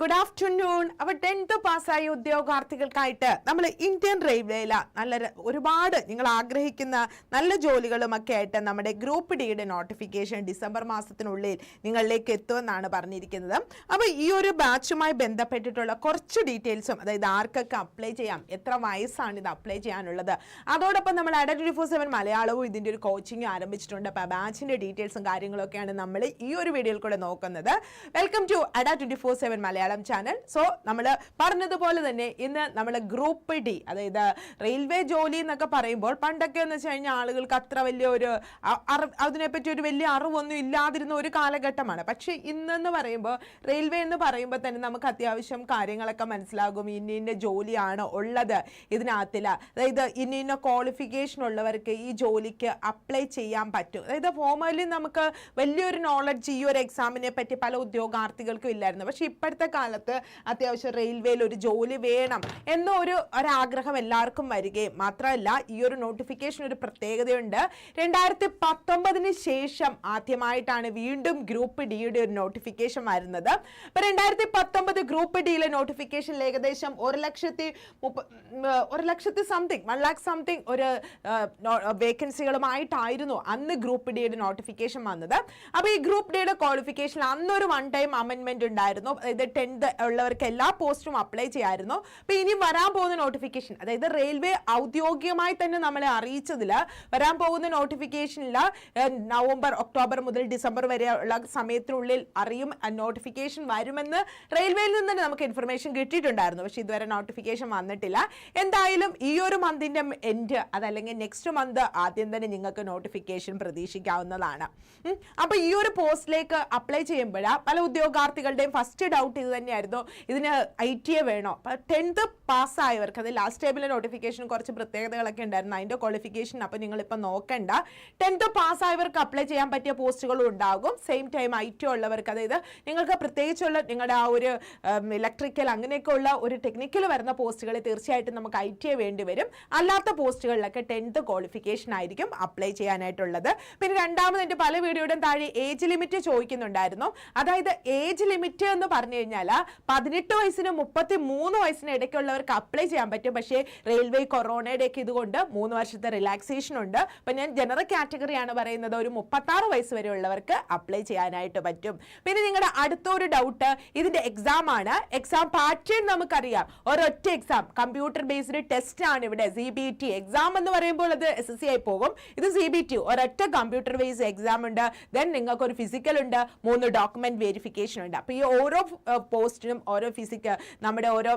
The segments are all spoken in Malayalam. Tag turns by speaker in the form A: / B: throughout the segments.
A: ഗുഡ് ആഫ്റ്റർനൂൺ അപ്പൊ ടെൻത്ത് പാസ്സായ ഉദ്യോഗാർത്ഥികൾക്കായിട്ട് നമ്മൾ ഇന്ത്യൻ റെയിൽവേയില നല്ല ഒരുപാട് നിങ്ങൾ ആഗ്രഹിക്കുന്ന നല്ല ജോലികളും ഒക്കെ ആയിട്ട് നമ്മുടെ ഗ്രൂപ്പ് ഡിയുടെ നോട്ടിഫിക്കേഷൻ ഡിസംബർ മാസത്തിനുള്ളിൽ നിങ്ങളിലേക്ക് എത്തുമെന്നാണ് പറഞ്ഞിരിക്കുന്നത്. അപ്പൊ ഈ ഒരു ബാച്ചുമായി ബന്ധപ്പെട്ടിട്ടുള്ള കുറച്ച് ഡീറ്റെയിൽസും അതായത് ആർക്കൊക്കെ അപ്ലൈ ചെയ്യാം എത്ര വയസ്സാണ് ഇത് അപ്ലൈ ചെയ്യാനുള്ളത് അതോടൊപ്പം നമ്മൾ അഡ ട്വന്റി ഫോർ സെവൻ മലയാളവും ഇതിന്റെ ഒരു കോച്ചിങ് ആരംഭിച്ചിട്ടുണ്ട്. അപ്പൊ ബാച്ചിന്റെ ഡീറ്റെയിൽസും കാര്യങ്ങളൊക്കെയാണ് നമ്മൾ ഈ ഒരു വീഡിയോയിൽ കൂടെ നോക്കുന്നത്. Welcome to Adda twenty four seven Malayalam channel. So നമ്മൾ പറഞ്ഞതുപോലെ തന്നെ ഇന്ന് നമ്മൾ ഗ്രൂപ്പ് ഡി അതായത് റെയിൽവേ ജോലി എന്നൊക്കെ പറയുമ്പോൾ പണ്ടൊക്കെ എന്ന് വെച്ച് കഴിഞ്ഞാൽ ആളുകൾക്ക് അത്ര വലിയ ഒരു അതിനെപ്പറ്റി ഒരു വലിയ അറിവൊന്നും ഇല്ലാതിരുന്ന ഒരു കാലഘട്ടമാണ്. പക്ഷേ ഇന്നെന്ന് പറയുമ്പോൾ റെയിൽവേ എന്ന് പറയുമ്പോൾ തന്നെ നമുക്ക് അത്യാവശ്യം കാര്യങ്ങളൊക്കെ മനസ്സിലാകും. ഇന്ന ഇന്ന ജോലിയാണ് ഉള്ളത് ഇതിനകത്തില്ല അതായത് ഇന്ന ഇന്ന ക്വാളിഫിക്കേഷൻ ഉള്ളവർക്ക് ഈ ജോലിക്ക് അപ്ലൈ ചെയ്യാൻ പറ്റും. അതായത് ഫോമലി നമുക്ക് വലിയൊരു നോളജ് ഈ ഒരു എക്സാമിനെ പറ്റി പല ഉദ്യോഗാർത്ഥികൾക്കും ഇല്ലായിരുന്നു. പക്ഷേ ഇപ്പോഴത്തെ കാലത്ത് അത്യാവശ്യം റെയിൽവേയിൽ ഒരു ജോലി വേണം എന്നൊരു ഒരാഗ്രഹം എല്ലാവർക്കും വരികയും മാത്രമല്ല ഈ ഒരു നോട്ടിഫിക്കേഷൻ ഒരു പ്രത്യേകതയുണ്ട്. രണ്ടായിരത്തി പത്തൊമ്പതിന് ശേഷം ആദ്യമായിട്ടാണ് വീണ്ടും ഗ്രൂപ്പ് ഡിയുടെ ഒരു നോട്ടിഫിക്കേഷൻ വരുന്നത്. അപ്പൊ രണ്ടായിരത്തി പത്തൊമ്പത് ഗ്രൂപ്പ് ഡിയിലെ നോട്ടിഫിക്കേഷനിൽ ഏകദേശം ഒരു ലക്ഷത്തി മുപ്പ ഒരു ലക്ഷത്തി സംതിങ് വൺ ലാക്ക് സംതിങ് ഒരു വേക്കൻസികളുമായിട്ടായിരുന്നു അന്ന് ഗ്രൂപ്പ് ഡിയുടെ നോട്ടിഫിക്കേഷൻ വന്നത്. അപ്പോൾ ഈ ഗ്രൂപ്പ് ഡിയുടെ ക്വാളിഫിക്കേഷൻ അന്നൊരു വൺ ടൈം അമെൻമെന്റ് ഉണ്ടായിരുന്നു. അതായത് ടെൻത്ത് ഉള്ളവർക്ക് എല്ലാ പോസ്റ്റും അപ്ലൈ ചെയ്യാമായിരുന്നു അപ്പോൾ ഇനി വരാൻ പോകുന്ന നോട്ടിഫിക്കേഷൻ അതായത് റെയിൽവേ ഔദ്യോഗികമായി തന്നെ നമ്മളെ അറിയിച്ചതിൽ വരാൻ പോകുന്ന നോട്ടിഫിക്കേഷനിൽ നവംബർ ഒക്ടോബർ മുതൽ ഡിസംബർ വരെ ഉള്ള സമയത്തിനുള്ളിൽ അറിയും നോട്ടിഫിക്കേഷൻ വരുമെന്ന് റെയിൽവേയിൽ നിന്ന് തന്നെ നമുക്ക് ഇൻഫർമേഷൻ കിട്ടിയിട്ടുണ്ടായിരുന്നു. പക്ഷേ ഇതുവരെ നോട്ടിഫിക്കേഷൻ വന്നിട്ടില്ല. എന്തായാലും ഈ ഒരു മന്തിന്റെ എൻഡ് അതല്ലെങ്കിൽ നെക്സ്റ്റ് മന്ത് ആദ്യം തന്നെ നിങ്ങൾക്ക് നോട്ടിഫിക്കേഷൻ പ്രതീക്ഷിക്കാവുന്നതാണ്. അപ്പോൾ അപ്പൊ ഈ ഒരു പോസ്റ്റിലേക്ക് അപ്ലൈ ചെയ്യുമ്പോൾ പല ഉദ്യോഗാർത്ഥികളുടെയും ഫസ്റ്റ് ഡൗട്ട് ഇത് തന്നെയായിരുന്നു. ഇതിന് ഐ ടി എ വേണോ? ടെൻത്ത് പാസ്സായവർക്ക് അത് ലാസ്റ്റ് ടൈമിലെ നോട്ടിഫിക്കേഷൻ കുറച്ച് പ്രത്യേകതകളൊക്കെ ഉണ്ടായിരുന്നു. അതിന്റെ ക്വാളിഫിക്കേഷൻ അപ്പോൾ നിങ്ങളിപ്പോൾ നോക്കണ്ട. ടെൻത്ത് പാസ്സായവർക്ക് അപ്ലൈ ചെയ്യാൻ പറ്റിയ പോസ്റ്റുകളും ഉണ്ടാകും. സെയിം ടൈം ഐ ടി ഉള്ളവർക്ക് അതായത് നിങ്ങൾക്ക് പ്രത്യേകിച്ചുള്ള നിങ്ങളുടെ ആ ഒരു ഇലക്ട്രിക്കൽ അങ്ങനെയൊക്കെ ഉള്ള ഒരു ടെക്നിക്കൽ വരുന്ന പോസ്റ്റുകളിൽ തീർച്ചയായിട്ടും നമുക്ക് ഐ ടി എ വേണ്ടി വരും. അല്ലാത്ത പോസ്റ്റുകളിലൊക്കെ ടെൻത്ത് ക്വാളിഫിക്കേഷൻ ആയിരിക്കും അപ്ലൈ ചെയ്യാനായിട്ടുള്ളത്. പിന്നെ രണ്ടാമത് എന്റെ പല വീഡിയോയുടെയും താഴെ ഏജ് ലിമിറ്റ് ചോദിക്കുന്നുണ്ടായിരുന്നു. അതായത് ഏജ് ലിമിറ്റ് എന്ന് പറഞ്ഞു കഴിഞ്ഞാൽ പതിനെട്ട് വയസ്സിന് മുപ്പത്തി മൂന്ന് വയസ്സിന് ഇടയ്ക്കുള്ളവർക്ക് അപ്ലൈ ചെയ്യാൻ പറ്റും. പക്ഷേ റെയിൽവേ കൊറോണയുടെ ഒക്കെ ഇതുകൊണ്ട് മൂന്ന് വർഷത്തെ റിലാക്സേഷൻ ഉണ്ട്. അപ്പം ഞാൻ ജനറൽ കാറ്റഗറിയാണ് പറയുന്നത്. ഒരു മുപ്പത്താറ് വയസ്സ് വരെ ഉള്ളവർക്ക് അപ്ലൈ ചെയ്യാനായിട്ട് പറ്റും. പിന്നെ നിങ്ങളുടെ അടുത്തൊരു ഡൗട്ട് ഇതിന്റെ എക്സാം ആണ്. എക്സാം പാറ്റേൺ നമുക്കറിയാം. ഒരൊറ്റ എക്സാം കമ്പ്യൂട്ടർ ബേസ്ഡ് ടെസ്റ്റ് ആണ് ഇവിടെ സി ബി ടി എക്സാം എന്ന് പറയുമ്പോൾ അത് എസ് എസ് സി ആയി പോകും. ഇത് സി ബി ടി ഒരൊറ്റ കമ്പ്യൂട്ടർ ബേസ്ഡ് എക്സാം ഉണ്ട്. ദെൻ നിങ്ങൾക്ക് ഒരു ഫിസിക്കൽ ഉണ്ട്. മൂന്ന് ഡോക്യുമെന്റ് വെരിഫിക്കേഷൻ ഉണ്ട്. അപ്പോൾ ഈ ഓരോ പോസ്റ്റിനും ഓരോ ഫിസിക്കൽ നമ്മുടെ ഓരോ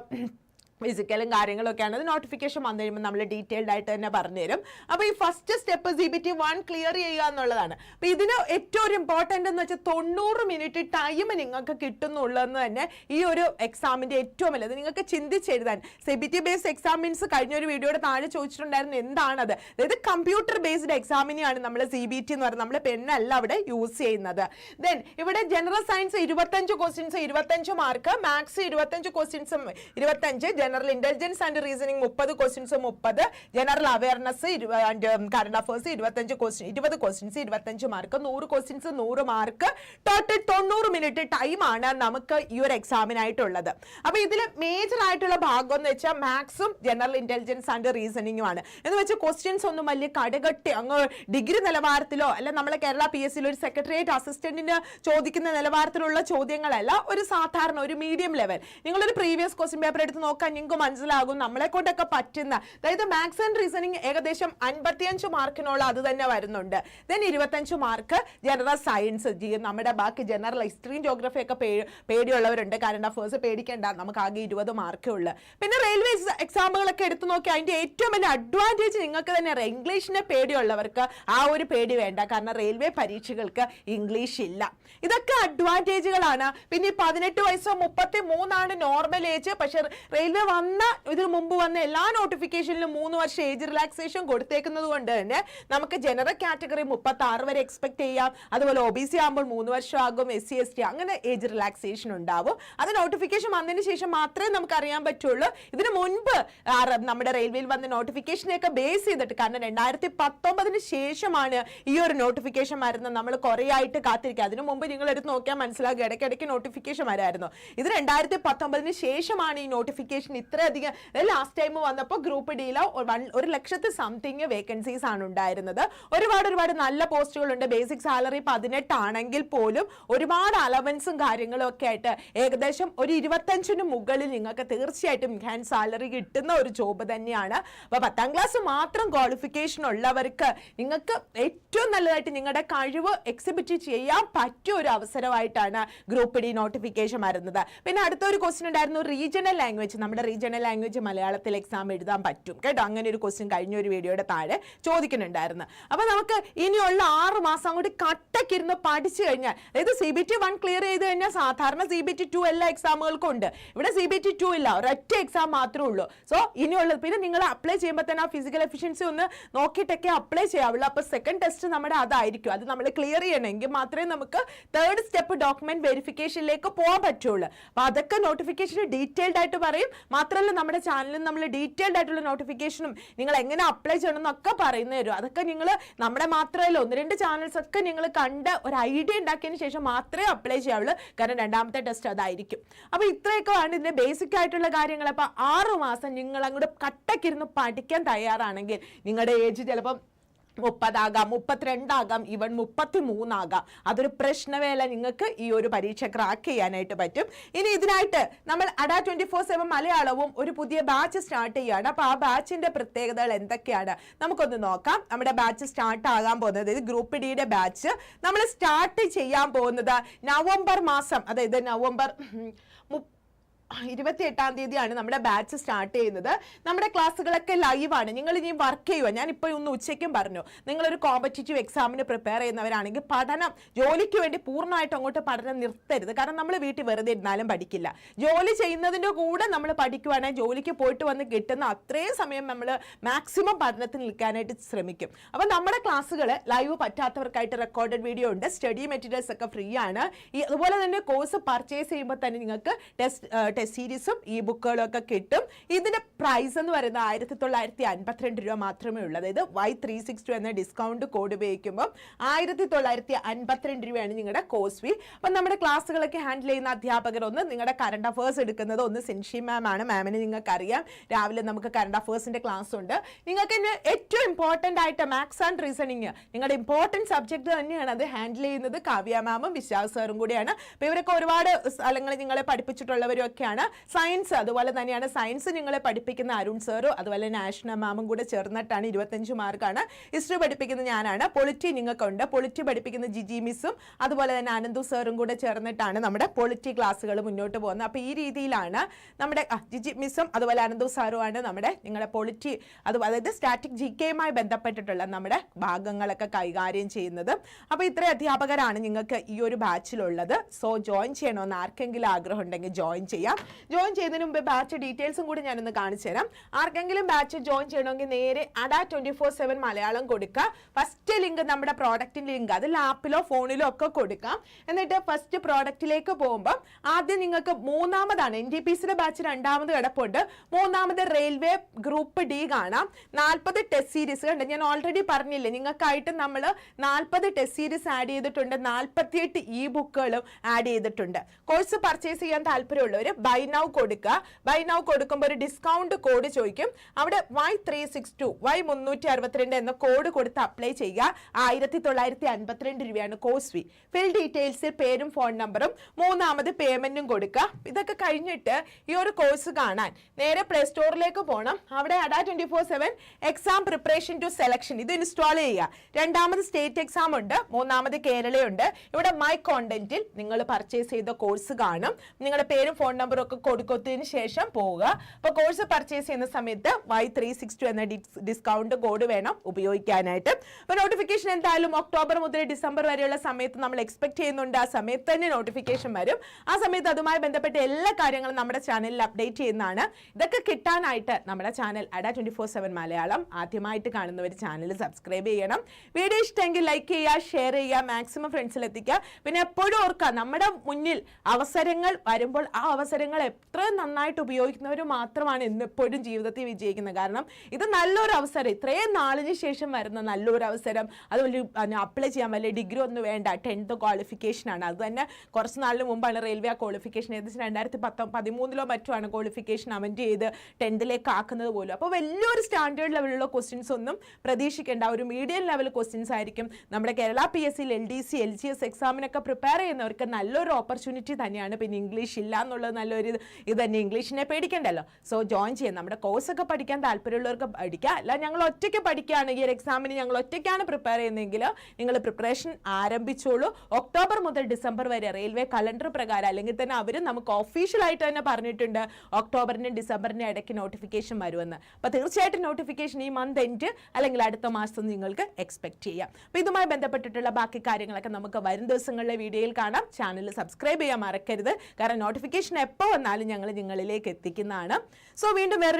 A: ഫിസിക്കലും കാര്യങ്ങളൊക്കെയാണ്. അത് നോട്ടിഫിക്കേഷൻ വന്നു കഴിയുമ്പോൾ നമ്മൾ ഡീറ്റെയിൽഡ് ആയിട്ട് തന്നെ പറഞ്ഞുതരും അപ്പോൾ ഈ first step C B T one clear ചെയ്യുക എന്നുള്ളതാണ്. അപ്പോൾ ഇതിന് ഏറ്റവും ഒരു ഇമ്പോർട്ടന്റ് എന്ന് വെച്ചാൽ തൊണ്ണൂറ് മിനിറ്റ് ടൈം നിങ്ങൾക്ക് കിട്ടുന്നുള്ളതെന്ന് തന്നെ ഈ ഒരു എക്സാമിന്റെ ഏറ്റവും വലുത്. നിങ്ങൾക്ക് ചിന്തിച്ചെഴുതാൻ C B T based exam means കഴിഞ്ഞ ഒരു വീഡിയോയുടെ താഴെ ചോദിച്ചിട്ടുണ്ടായിരുന്നു എന്താണത്? അതായത് കമ്പ്യൂട്ടർ ബേസ്ഡ് എക്സാമിനെയാണ് നമ്മൾ സി ബി ടി എന്ന് പറയുന്നത്. നമ്മൾ പെണ്ണല്ല അവിടെ യൂസ് ചെയ്യുന്നത്. ദെൻ ഇവിടെ ജനറൽ സയൻസ് ഇരുപത്തഞ്ച് ക്വസ്റ്റ്യൻസ് ഇരുപത്തഞ്ച് മാർക്ക് മാത്സ് ഇരുപത്തഞ്ച് ക്വസ്റ്റ്യൻസും ഇരുപത്തഞ്ച് ജനറൽ ഇന്റലിജൻസ് ആൻഡ് റീസണിങ് മുപ്പത് ക്വസ്റ്റ്യൻസ് മുപ്പത്. General awareness and current affairs ഇരുപത്തഞ്ച് ക്വസ്റ്റ്യൻ ഇരുപത് ക്വസ്റ്റ്യൻസ് ഇരുപത്തഞ്ച് മാർക്ക് നൂറ് ക്വസ്റ്റ്യൻസ് നൂറ് മാർക്ക് ടോട്ടൽ തൊണ്ണൂറ് മിനിറ്റ് ടൈമാണ് നമുക്ക് ഈ ഒരു എക്സാമിനായിട്ടുള്ളത് അപ്പൊ ഇതിൽ മേജർ ആയിട്ടുള്ള ഭാഗം എന്ന് വെച്ചാൽ മാത്സും ജനറൽ ഇന്റലിജൻസ് ആൻഡ് റീസണിങ്ങും ആണ്. എന്ന് വെച്ചാൽ ക്വസ്റ്റ്യൻസ് ഒന്നും വലിയ കടകട്ടി അങ്ങ് ഡിഗ്രി നിലവാരത്തിലോ അല്ല നമ്മളെ കേരള പി എസ് സിയിൽ ഒരു സെക്രട്ടേറിയറ്റ് അസിസ്റ്റന്റിന് ചോദിക്കുന്ന നിലവാരത്തിലുള്ള ചോദ്യങ്ങളല്ല ഒരു സാധാരണ ഒരു മീഡിയം ലെവൽ നിങ്ങളൊരു പ്രീവിയസ് ക്വസ്റ്റ്യൻ പേപ്പർ എടുത്ത് നോക്കാൻ നിങ്ങൾക്ക് മനസ്സിലാകും നമ്മളെ കൊണ്ടൊക്കെ പറ്റുന്ന. അതായത് മാത്സ് ആൻഡ് റീസണിങ് ഏകദേശം അൻപത്തിയഞ്ച് മാർക്കിനോളം അത് തന്നെ വരുന്നുണ്ട്. ദെൻ ഇരുപത്തഞ്ച് മാർക്ക് ജനറൽ സയൻസ് നമ്മുടെ ബാക്കി ജനറൽ ഹിസ്റ്ററിയും ജോഗ്രഫി ഒക്കെ പേടിയുള്ളവരുണ്ട്. കറണ്ട് അഫേഴ്സ് പേടിക്കേണ്ട നമുക്ക് ആകെ ഇരുപത് മാർക്കേ ഉള്ളൂ. പിന്നെ റെയിൽവേ എക്സാമുകളൊക്കെ എടുത്തു നോക്കി അതിന്റെ ഏറ്റവും വലിയ അഡ്വാന്റേജ് നിങ്ങൾക്ക് തന്നെ ഇംഗ്ലീഷിനെ പേടിയുള്ളവർക്ക് ആ ഒരു പേടി വേണ്ട. കാരണം റെയിൽവേ പരീക്ഷകൾക്ക് ഇംഗ്ലീഷ് ഇല്ല. ഇതൊക്കെ അഡ്വാന്റേജുകളാണ് പിന്നെ പതിനെട്ട് വയസ്സോ മുപ്പത്തി മൂന്നാണ് നോർമൽ ഏജ് പക്ഷേ റെയിൽവേ വന്ന ഇതിന് മുമ്പ് വന്ന എല്ലാ നോട്ടിഫിക്കേഷനിലും മൂന്ന് വർഷം ഏജ് റിലാക്സേഷൻ കൊടുത്തേക്കുന്നത് കൊണ്ട് തന്നെ നമുക്ക് ജനറൽ കാറ്റഗറി മുപ്പത്തി ആറ് വരെ എക്സ്പെക്ട് ചെയ്യാം. അതുപോലെ ഒ ബി സി ആകുമ്പോൾ മൂന്ന് വർഷം ആകും എസ് സി എസ് ടി അങ്ങനെ ഏജ് റിലാക്സേഷൻ ഉണ്ടാവും. അത് നോട്ടിഫിക്കേഷൻ വന്നതിന് ശേഷം മാത്രമേ നമുക്ക് അറിയാൻ പറ്റുള്ളൂ. ഇതിന് മുൻപ് നമ്മുടെ റെയിൽവേയിൽ വന്ന നോട്ടിഫിക്കേഷനെയൊക്കെ ബേസ് ചെയ്തിട്ട് കാരണം രണ്ടായിരത്തി പത്തൊമ്പതിന് ശേഷമാണ് ഈ ഒരു നോട്ടിഫിക്കേഷൻ വരുന്നത്. നമ്മൾ കുറേ ആയിട്ട് കാത്തിരിക്കുക. അതിനു മുമ്പ് നിങ്ങൾ എടുത്ത് നോക്കിയാൽ മനസ്സിലാകും. ഇടയ്ക്കിടയ്ക്ക് നോട്ടിഫിക്കേഷൻ വരായിരുന്നു. ഇത് രണ്ടായിരത്തി പത്തൊമ്പതിന് ശേഷമാണ് ഈ നോട്ടിഫിക്കേഷൻ ഇത്രയധികം ലാസ്റ്റ് ടൈം വന്നപ്പോൾ ഗ്രൂപ്പ് ഡിയിൽ ഒരു ലക്ഷത്തി സംതിങ് വേക്കൻസീസ് ആണ് ഉണ്ടായിരുന്നത്. ഒരുപാട് ഒരുപാട് നല്ല പോസ്റ്റുകളുണ്ട്. ബേസിക് സാലറി പതിനെട്ടാണെങ്കിൽ പോലും ഒരുപാട് അലവൻസും കാര്യങ്ങളും ഒക്കെ ആയിട്ട് ഏകദേശം ഒരു ഇരുപത്തഞ്ചിന് മുകളിൽ നിങ്ങൾക്ക് തീർച്ചയായിട്ടും ഹാൻഡ് സാലറി കിട്ടുന്ന ഒരു ജോബ് തന്നെയാണ്. അപ്പോൾ പത്താം ക്ലാസ് മാത്രം ക്വാളിഫിക്കേഷൻ ഉള്ളവർക്ക് നിങ്ങൾക്ക് ഏറ്റവും നല്ലതായിട്ട് നിങ്ങളുടെ കഴിവ് എക്സിബിറ്റ് ചെയ്യാൻ പറ്റിയ ഒരു അവസരമായിട്ടാണ് ഗ്രൂപ്പ് ഡി നോട്ടിഫിക്കേഷൻ വരുന്നത്. പിന്നെ അടുത്തൊരു ക്വസ്റ്റ്യൻ ഉണ്ടായിരുന്നു റീജിയണൽ ലാംഗ്വേജ് നമ്മുടെ റീജിയണൽ ലാംഗ്വേജ് മലയാളത്തിൽ എക്സാം എഴുതാൻ പറ്റും. കേട്ടോ? അങ്ങനെ ഒരു ക്വസ്റ്റ്യൻ കഴിഞ്ഞ ഒരു വീഡിയോയുടെ താഴെ ചോദിക്കുന്നുണ്ടായിരുന്നു. അപ്പോൾ നമുക്ക് ഇനിയുള്ള ആറ് മാസം കൂടി കട്ടക്കിരുന്ന് പഠിച്ചു കഴിഞ്ഞാൽ അതായത് C B T one clear ചെയ്ത് കഴിഞ്ഞാൽ സാധാരണ സി ബി ടി ടു എല്ലാ എക്സാമുകൾക്കും ഉണ്ട്. ഇവിടെ സി ബി ടി ടു ഇല്ല. ഒരൊറ്റ എക്സാം മാത്രമേ ഉള്ളൂ. സോ ഇനിയുള്ളത് പിന്നെ നിങ്ങൾ അപ്ലൈ ചെയ്യുമ്പോൾ തന്നെ ആ ഫിസിക്കൽ എഫിഷ്യൻസി ഒന്ന് നോക്കിയിട്ടൊക്കെ അപ്ലൈ ചെയ്യാവുള്ളൂ. അപ്പോൾ സെക്കൻഡ് ടെസ്റ്റ് നമ്മുടെ അതായിരിക്കും. അത് നമ്മൾ ക്ലിയർ ചെയ്യണമെങ്കിൽ മാത്രമേ നമുക്ക് തേർഡ് സ്റ്റെപ്പ് ഡോക്യുമെന്റ് വെരിഫിക്കേഷനിലേക്ക് പോകാൻ പറ്റുള്ളൂ. അപ്പോൾ അതൊക്കെ നോട്ടിഫിക്കേഷൻ ഡീറ്റെയിൽഡ് ആയിട്ട് പറയും. മാത്രമല്ല നമ്മുടെ ചാനലിൽ നമ്മൾ ഡീറ്റെയിൽഡ് ആയിട്ടുള്ള നോട്ടിഫിക്കേഷനും നിങ്ങൾ എങ്ങനെ അപ്ലൈ ചെയ്യണം എന്നൊക്കെ പറയുന്നു തരും. അതൊക്കെ നിങ്ങൾ നമ്മുടെ മാത്രമല്ല ഒന്ന് രണ്ട് ചാനൽസ് ഒക്കെ നിങ്ങൾ കണ്ട് ഒരു ഐഡിയ ഉണ്ടാക്കിയതിന് ശേഷം മാത്രമേ അപ്ലൈ ചെയ്യാവുള്ളൂ. കാരണം രണ്ടാമത്തെ ടെസ്റ്റ് അതായിരിക്കും. അപ്പോൾ ഇത്രയൊക്കെ ആണ് ഇതിന്റെ ബേസിക് ആയിട്ടുള്ള കാര്യങ്ങൾ. അപ്പോൾ ആറു മാസം നിങ്ങൾ അങ്ങോട്ട് കട്ടക്കിരുന്ന് പഠിക്കാൻ തയ്യാറാണെങ്കിൽ നിങ്ങളുടെ ഏജ് ചിലപ്പം മുപ്പതാകാം മുപ്പത്തിരണ്ടാകാം ഇവൺ മുപ്പത്തി മൂന്നാകാം അതൊരു പ്രശ്നവേല നിങ്ങൾക്ക് ഈ ഒരു പരീക്ഷ ക്രാക്ക് ചെയ്യാനായിട്ട് പറ്റും. ഇനി ഇതിനായിട്ട് നമ്മൾ അഡ ട്വന്റി ഫോർ സെവൻ മലയാളവും ഒരു പുതിയ ബാച്ച് സ്റ്റാർട്ട് ചെയ്യുകയാണ് അപ്പോൾ ആ ബാച്ചിന്റെ പ്രത്യേകതകൾ എന്തൊക്കെയാണ്? നമുക്കൊന്ന് നോക്കാം. നമ്മുടെ ബാച്ച് സ്റ്റാർട്ട് ആകാൻ പോകുന്നത് ഇത് ഗ്രൂപ്പ് ഡിയുടെ ബാച്ച് നമ്മൾ സ്റ്റാർട്ട് ചെയ്യാൻ പോകുന്നത് നവംബർ മാസം അതായത് നവംബർ ഇരുപത്തി എട്ടാം തീയതിയാണ് നമ്മുടെ ബാച്ച് സ്റ്റാർട്ട് ചെയ്യുന്നത്. നമ്മുടെ ക്ലാസ്സുകളൊക്കെ ലൈവാണ് നിങ്ങൾ ഇനി വർക്ക് ചെയ്യുക ഞാൻ ഒന്ന് ഉച്ചയ്ക്കും പറഞ്ഞു. നിങ്ങളൊരു കോമ്പറ്റേറ്റീവ് എക്സാമിന് പ്രിപ്പയർ ചെയ്യുന്നവരാണെങ്കിൽ പഠനം ജോലിക്ക് വേണ്ടി പൂർണമായിട്ട് അങ്ങോട്ട് പഠനം നിർത്തരുത്. കാരണം നമ്മൾ വീട്ടിൽ വെറുതെ ഇരുന്നാലും പഠിക്കില്ല. ജോലി ചെയ്യുന്നതിന്റെ കൂടെ നമ്മൾ പഠിക്കുവാണെങ്കിൽ ജോലിക്ക് പോയിട്ട് വന്ന് കിട്ടുന്ന അത്രയും സമയം നമ്മൾ മാക്സിമം പഠനത്തിൽ നിൽക്കാനായിട്ട് ശ്രമിക്കും. അപ്പോൾ നമ്മുടെ ക്ലാസ്സുകൾ ലൈവ് പറ്റാത്തവർക്കായിട്ട് റെക്കോർഡഡ് വീഡിയോ ഉണ്ട്. സ്റ്റഡി മെറ്റീരിയൽസ് ഒക്കെ ഫ്രീ ആണ്. ഈ അതുപോലെ തന്നെ കോഴ്സ് പർച്ചേസ് ചെയ്യുമ്പോൾ തന്നെ നിങ്ങൾക്ക് ടെസ്റ്റ് ടെസ്റ്റ് സീരീസും ഈ ബുക്കുകളും ഒക്കെ കിട്ടും. ഇതിന്റെ പ്രൈസ് എന്ന് പറയുന്നത് ആയിരത്തി തൊള്ളായിരത്തി അൻപത്തിരണ്ട് രൂപ മാത്രമേ ഉള്ളൂ. അതായത് വൈ ത്രീ സിക്സ് ടു എന്ന ഡിസ്കൗണ്ട് കോഡ് ഉപയോഗിക്കുമ്പോൾ ആയിരത്തി തൊള്ളായിരത്തി അൻപത്തിരണ്ട് രൂപയാണ് നിങ്ങളുടെ കോഴ്സ് ഫീ അപ്പം നമ്മുടെ ക്ലാസ്സുകളൊക്കെ ഹാൻഡിൽ ചെയ്യുന്ന അധ്യാപകർ ഒന്ന് നിങ്ങളുടെ കറണ്ട് അഫേഴ്സ് എടുക്കുന്നത് ഒന്ന് സെൻഷി മാം ആണ്. മാമിന് നിങ്ങൾക്കറിയാം. രാവിലെ നമുക്ക് കറണ്ട് അഫേഴ്സിന്റെ ക്ലാസ് ഉണ്ട്. നിങ്ങൾക്ക് ഏറ്റവും ഇമ്പോർട്ടന്റ് ആയിട്ട് മാത്സ് ആൻഡ് റീസണിങ് നിങ്ങളുടെ ഇമ്പോർട്ടന്റ് സബ്ജക്ട് തന്നെയാണ് അത് ഹാൻഡിൽ ചെയ്യുന്നത്. കാവ്യ മാമും വിശ്വാസ് സാറും കൂടിയാണ്. അപ്പോൾ ഇവരൊക്കെ ഒരുപാട് സ്ഥലങ്ങളിൽ നിങ്ങളെ പഠിപ്പിച്ചിട്ടുള്ളവരും ഒക്കെയാണ് സയൻസ്. അതുപോലെ തന്നെയാണ് സയൻസ് നിങ്ങളെ പഠിപ്പിക്കുന്ന അരുൺ സാറും അതുപോലെ തന്നെ ആഷ്ന മാമും കൂടെ ചേർന്നിട്ടാണ് ഇരുപത്തഞ്ച് മാർക്കാണ് ഹിസ്റ്ററി പഠിപ്പിക്കുന്ന ഞാനാണ്. പൊളിറ്റി നിങ്ങൾക്കുണ്ട്. പൊളിറ്റി പഠിപ്പിക്കുന്ന ജിജി മിസ്സും അതുപോലെ തന്നെ അനന്തു സാറും കൂടെ ചേർന്നിട്ടാണ് നമ്മുടെ പൊളിറ്റി ക്ലാസ്സുകൾ മുന്നോട്ട് പോകുന്നത്. അപ്പോൾ ഈ രീതിയിലാണ് നമ്മുടെ ജിജി മിസ്സും അതുപോലെ അനന്തു സാറുമാണ് നമ്മുടെ നിങ്ങളുടെ പൊളിറ്റി അത് അതായത് സ്റ്റാറ്റിക് ജി കെയുമായി ബന്ധപ്പെട്ടിട്ടുള്ള നമ്മുടെ ഭാഗങ്ങളൊക്കെ കൈകാര്യം ചെയ്യുന്നത്. അപ്പോൾ ഇത്രയും അധ്യാപകരാണ് നിങ്ങൾക്ക് ഈ ഒരു ബാച്ചിലുള്ളത്. സോ ജോയിൻ ചെയ്യണമെന്ന് ആർക്കെങ്കിലും ആഗ്രഹം ഉണ്ടെങ്കിൽ ജോയിൻ ചെയ്യാം. ജോയിൻ ചെയ്യുന്നതിന് മുമ്പ് ബാച്ച് ഡീറ്റെയിൽസും കൂടി ഞാനൊന്ന് കാണിച്ചു തരാം. ആർക്കെങ്കിലും ബാച്ച് ജോയിൻ ചെയ്യണമെങ്കിൽ നേരെ Adda twenty four seven Malayalam കൊടുക്കുക. ഫസ്റ്റ് ലിങ്ക് നമ്മുടെ പ്രോഡക്റ്റിന്റെ ലിങ്ക് അത് ലാപ്പിലോ ഫോണിലോ ഒക്കെ കൊടുക്കാം. എന്നിട്ട് ഫസ്റ്റ് പ്രോഡക്റ്റിലേക്ക് പോകുമ്പോൾ ആദ്യം നിങ്ങൾക്ക് മൂന്നാമതാണ് എൻ ഡി പി സിയുടെ ബാച്ച് രണ്ടാമത് കിടപ്പുണ്ട്. മൂന്നാമത് റെയിൽവേ ഗ്രൂപ്പ് ഡി കാണാം. നാൽപ്പത് ടെസ്റ്റ് സീരീസ് ഉണ്ട് ഞാൻ ഓൾറെഡി പറഞ്ഞില്ലേ നിങ്ങൾക്കായിട്ട് നമ്മൾ നാൽപ്പത് ടെസ്റ്റ് സീരീസ് ആഡ് ചെയ്തിട്ടുണ്ട്. നാൽപ്പത്തിയെട്ട് ഇ ബുക്കുകളും ആഡ് ചെയ്തിട്ടുണ്ട്. കോഴ്സ് പർച്ചേസ് ചെയ്യാൻ താല്പര്യമുള്ളവർ ബൈ നൗ കൊടുക്കുക. ബൈ നൗ കൊടുക്കുമ്പോൾ ഒരു ഡിസ്കൗണ്ട് കോഡ് ചോദിക്കും. അവിടെ Y three six two Y മുന്നൂറ്റി അറുപത്തിരണ്ട് എന്ന കോഡ് കൊടുത്ത് അപ്ലൈ ചെയ്യുക. ആയിരത്തി തൊള്ളായിരത്തി അൻപത്തിരണ്ട് രൂപയാണ് കോഴ്സ് ഫീ ഫിൽ ഡീറ്റെയിൽസ് പേരും ഫോൺ നമ്പറും മൂന്നാമത് പേയ്മെന്റും കൊടുക്കുക. ഇതൊക്കെ കഴിഞ്ഞിട്ട് ഈ ഒരു കോഴ്സ് കാണാൻ. നേരെ പ്ലേ സ്റ്റോറിലേക്ക് പോകണം അവിടെ Adda twenty four seven exam preparation to selection ഇത് ഇൻസ്റ്റാൾ ചെയ്യുക. രണ്ടാമത് സ്റ്റേറ്റ് എക്സാം ഉണ്ട്. മൂന്നാമത് കേരളയുണ്ട്. ഇവിടെ മൈ കോണ്ടന്റിൽ നിങ്ങൾ പർച്ചേസ് ചെയ്ത കോഴ്സ് കാണും. നിങ്ങളുടെ പേരും ഫോൺ നമ്പറും നമ്പറും കൊടുക്കത്തതിന് ശേഷം പോവുക. അപ്പോൾ കോഴ്സ് പർച്ചേസ് ചെയ്യുന്ന സമയത്ത് വൈ ത്രീ സിക്സ് ടു എന്ന ഡിസ്കൗണ്ട് കോഡ് വേണം ഉപയോഗിക്കാനായിട്ട്. അപ്പോൾ നോട്ടിഫിക്കേഷൻ എന്തായാലും ഒക്ടോബർ മുതൽ ഡിസംബർ വരെയുള്ള സമയത്ത് നമ്മൾ എക്സ്പെക്ട് ചെയ്യുന്നുണ്ട്. ആ സമയത്ത് തന്നെ നോട്ടിഫിക്കേഷൻ വരും. ആ സമയത്ത് അതുമായി ബന്ധപ്പെട്ട എല്ലാ കാര്യങ്ങളും നമ്മുടെ ചാനലിൽ അപ്ഡേറ്റ് ചെയ്യുന്നതാണ്. ഇതൊക്കെ കിട്ടാനായിട്ട് നമ്മുടെ channel Adda twenty four seven Malayalam ആദ്യമായിട്ട് കാണുന്നവർ ചാനൽ സബ്സ്ക്രൈബ് ചെയ്യണം. വീഡിയോ ഇഷ്ടമെങ്കിൽ ലൈക്ക് ചെയ്യുക ഷെയർ ചെയ്യുക മാക്സിമം ഫ്രണ്ട്സിൽ എത്തിക്കുക. പിന്നെ എപ്പോഴും ഓർക്കുക നമ്മുടെ മുന്നിൽ അവസരങ്ങൾ വരുമ്പോൾ ആ അവസരങ്ങൾ എത്ര നന്നായിട്ട് ഉപയോഗിക്കുന്നവർ മാത്രമാണ് എപ്പോഴും ജീവിതത്തിൽ വിജയിക്കുന്നത്. കാരണം ഇത് നല്ലൊരു അവസരം. ഇത്രയും നാളിന് ശേഷം വരുന്ന നല്ലൊരു അവസരം. അത് വലിയ അപ്ലൈ ചെയ്യാൻ വലിയ ഡിഗ്രി ഒന്നും വേണ്ട. ടെൻത്ത് ക്വാളിഫിക്കേഷനാണ് അത് തന്നെ കുറച്ച് നാളിന് മുമ്പാണ് റെയിൽവേ ക്വാളിഫിക്കേഷൻ ഏകദേശം രണ്ടായിരത്തി പത്തൊ പതിമൂന്നിലോ മറ്റുമാണ് ക്വാളിഫിക്കേഷൻ അമെന്റ് ചെയ്ത് ടെൻത്തിലേക്ക് ആക്കുന്നത് പോലും. അപ്പോൾ വലിയൊരു സ്റ്റാൻഡേർഡ് ലെവലുള്ള ക്വസ്റ്റ്യൻസ് ഒന്നും പ്രതീക്ഷിക്കേണ്ട. ഒരു മീഡിയം ലെവൽ ക്വസ്റ്റ്യൻസ് ആയിരിക്കും. നമ്മുടെ കേരള പി എസ് സിയിൽ L D C L G S എക്സാമിനൊക്കെ prepare ചെയ്യുന്നവർക്ക് നല്ലൊരു ഓപ്പർച്യൂണിറ്റി തന്നെയാണ്. പിന്നെ ഇംഗ്ലീഷ് ഇല്ല എന്നുള്ളത് നല്ലൊരു ഇത്. ഇത് തന്നെ ഇംഗ്ലീഷിനെ പേടിക്കണ്ടല്ലോ. സോ ജോയിൻ ചെയ്യാം. നമ്മുടെ കോഴ്സൊക്കെ പഠിക്കാൻ താല്പര്യമുള്ളവർക്ക് പഠിക്കാം. അല്ല ഞങ്ങൾ ഒറ്റയ്ക്ക് പഠിക്കുകയാണ് ഈ ഒരു എക്സാമിന് ഞങ്ങൾ ഒറ്റയ്ക്കാണ് പ്രിപ്പയർ ചെയ്യുന്നതെങ്കിൽ നിങ്ങൾ പ്രിപ്പറേഷൻ ആരംഭിച്ചോളൂ. ഒക്ടോബർ മുതൽ ഡിസംബർ വരെ റെയിൽവേ കലണ്ടർ പ്രകാരം അല്ലെങ്കിൽ തന്നെ അവർ നമുക്ക് ഒഫീഷ്യലായിട്ട് തന്നെ പറഞ്ഞിട്ടുണ്ട് ഒക്ടോബറിനും ഡിസംബറിനും ഇടയ്ക്ക് നോട്ടിഫിക്കേഷൻ വരുമെന്ന്. അപ്പോൾ തീർച്ചയായിട്ടും നോട്ടിഫിക്കേഷൻ ഈ മന്ത് എൻഡ് അല്ലെങ്കിൽ അടുത്ത മാസം നിങ്ങൾക്ക് എക്സ്പെക്ട് ചെയ്യാം. അപ്പോൾ ഇതുമായി ബന്ധപ്പെട്ടിട്ടുള്ള ബാക്കി കാര്യങ്ങളൊക്കെ നമുക്ക് വരും ദിവസങ്ങളിലെ വീഡിയോയിൽ കാണാം. ചാനൽ സബ്സ്ക്രൈബ് ചെയ്യാൻ മറക്കരുത്. കാരണം നോട്ടിഫിക്കേഷൻ എപ്പോൾ വന്നാലും ഞങ്ങൾ നിങ്ങളിലേക്ക് എത്തിക്കുന്നതാണ്. സോ വീണ്ടും വേറൊരു